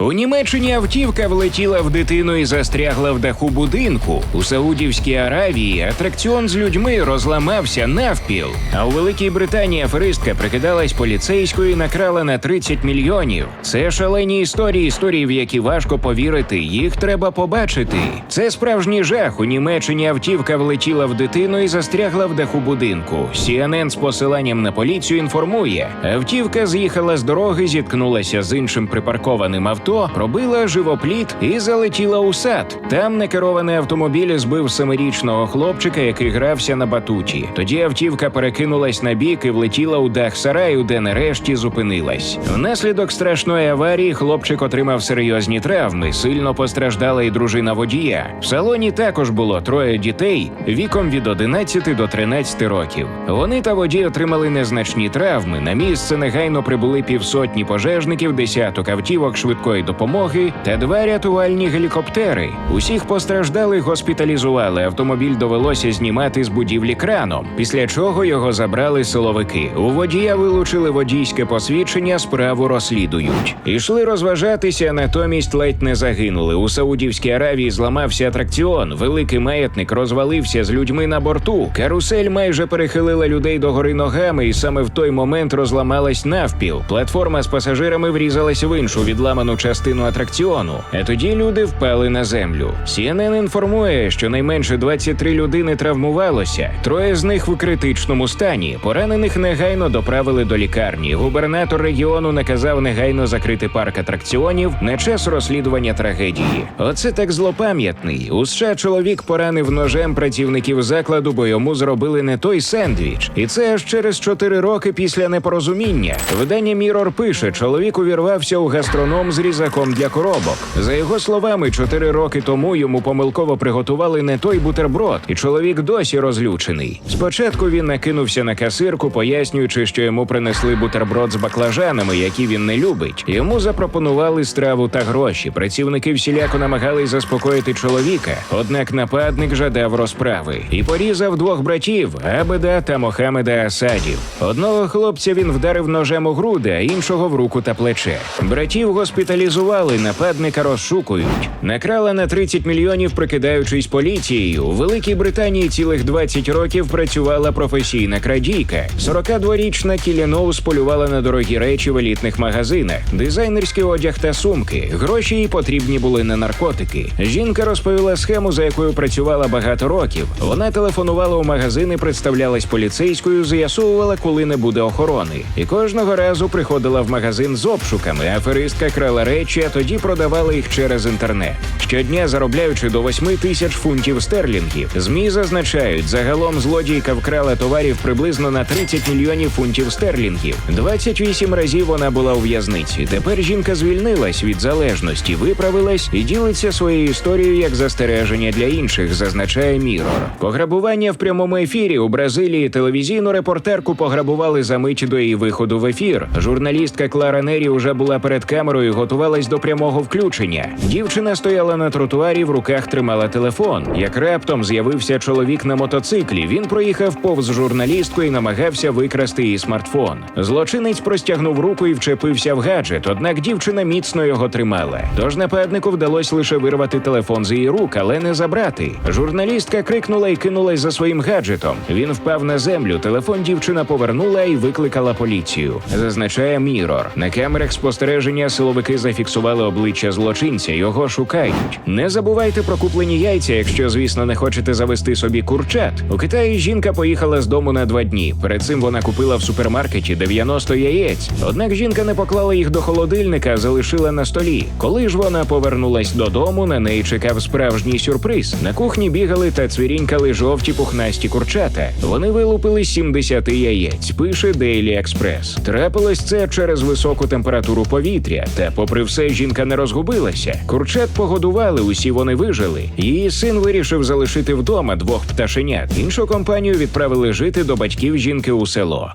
У Німеччині автівка влетіла в дитину і застрягла в даху будинку. У Саудівській Аравії атракціон з людьми розламався навпіл. А у Великій Британії аферистка прикидалась поліцейською і накрала на 30 мільйонів. Це шалені історії, історії, в які важко повірити. Їх треба побачити. Це справжній жах. У Німеччині автівка влетіла в дитину і застрягла в даху будинку. CNN з посиланням на поліцію інформує: автівка з'їхала з дороги, зіткнулася з іншим припаркованим авто, пробила живопліт і залетіла у сад. Там некерований автомобіль збив семирічного хлопчика, який грався на батуті. Тоді автівка перекинулась на бік і влетіла у дах сараю, де нарешті зупинилась. Внаслідок страшної аварії хлопчик отримав серйозні травми. Сильно постраждала і дружина водія. В салоні також було троє дітей віком від 11 до 13 років. Вони та водій отримали незначні травми. На місце негайно прибули півсотні пожежників, десяток автівок швидкої допомоги та два рятувальні гелікоптери. Усіх постраждалих госпіталізували. Автомобіль довелося знімати з будівлі краном, після чого його забрали силовики. У водія вилучили водійське посвідчення, справу розслідують. Ішли розважатися, натомість ледь не загинули. У Саудівській Аравії зламався атракціон. Великий маятник розвалився з людьми на борту. Карусель майже перехилила людей догори ногами, і саме в той момент розламалась навпіл. Платформа з пасажирами врізалась в іншу відламану частину атракціону. А тоді люди впали на землю. CNN інформує, що найменше 23 людини травмувалося. Троє з них в критичному стані. Поранених негайно доправили до лікарні. Губернатор регіону наказав негайно закрити парк атракціонів на час розслідування трагедії. Оце так злопам'ятний. У США чоловік поранив ножем працівників закладу, бо йому зробили не той сендвіч. І це аж через 4 роки після непорозуміння. Видання Мірор пише: чоловік увірвався у гастроном з різаком для коробок. За його словами, 4 роки тому йому помилково приготували не той бутерброд, і чоловік досі розлючений. Спочатку він накинувся на касирку, пояснюючи, що йому принесли бутерброд з баклажанами, які він не любить. Йому запропонували страву та гроші. Працівники всіляко намагались заспокоїти чоловіка, однак нападник жадав розправи і порізав двох братів Абеда та Мохамеда Асадів. Одного хлопця він вдарив ножем у груди, а іншого в руку та плече. Братів госпіталізували, нападника розшукують. Накрала на 30 мільйонів, прикидаючись поліцією. У Великій Британії цілих 20 років працювала професійна крадійка. 42-річна Кілі Ноус полювала на дорогі речі в елітних магазинах, дизайнерський одяг та сумки. Гроші їй потрібні були на наркотики. Жінка розповіла схему, за якою працювала багато років. Вона телефонувала у магазини, представлялась поліцейською, з'ясовувала, коли не буде охорони. І кожного разу приходила в магазин з обшуками. Аферистка крала речі, а тоді продавала їх через інтернет. Щодня заробляючи до 8 тисяч фунтів стерлінгів. Змі зазначають, загалом злодійка вкрала товарів приблизно на 30 мільйонів фунтів стерлінгів. 28 разів вона була у в'язниці. Тепер жінка звільнилась від залежності, виправилась і ділиться своєю історією як застереження для інших, зазначає Мірор. Пограбування в прямому ефірі у Бразилії телевізійну репортерку пограбували за мить до її виходу в ефір. Журналістка Клара Нері уже була перед камерою, і готувалась до прямого включення. Дівчина стояла на тротуарі, в руках тримала телефон. Як раптом з'явився чоловік на мотоциклі. Він проїхав повз журналістку і намагався викрасти її смартфон. Злочинець простягнув руку і вчепився в гаджет. Однак дівчина міцно його тримала. Тож нападнику вдалося лише вирвати телефон з її рук, але не забрати. Журналістка крикнула і кинулась за своїм гаджетом. Він впав на землю. Телефон дівчина повернула і викликала поліцію. Зазначає Мірор. На камерах спостереження силовики зафіксували обличчя злочинця. Його шукають. Не забувайте про куплені яйця, якщо, звісно, не хочете завести собі курчат. У Китаї жінка поїхала з дому на два дні. Перед цим вона купила в супермаркеті 90 яєць. Однак жінка не поклала їх до холодильника, а залишила на столі. Коли ж вона повернулась додому, на неї чекав справжній сюрприз. На кухні бігали та цвірінькали жовті пухнасті курчата. Вони вилупили 70 яєць. Пише Daily Express. Трапилось це через високу температуру повітря. Та, попри все, жінка не розгубилася. Курчат погодували, усі вони вижили. Її син вирішив залишити вдома двох пташенят. Іншу компанію відправили жити до батьків жінки у село.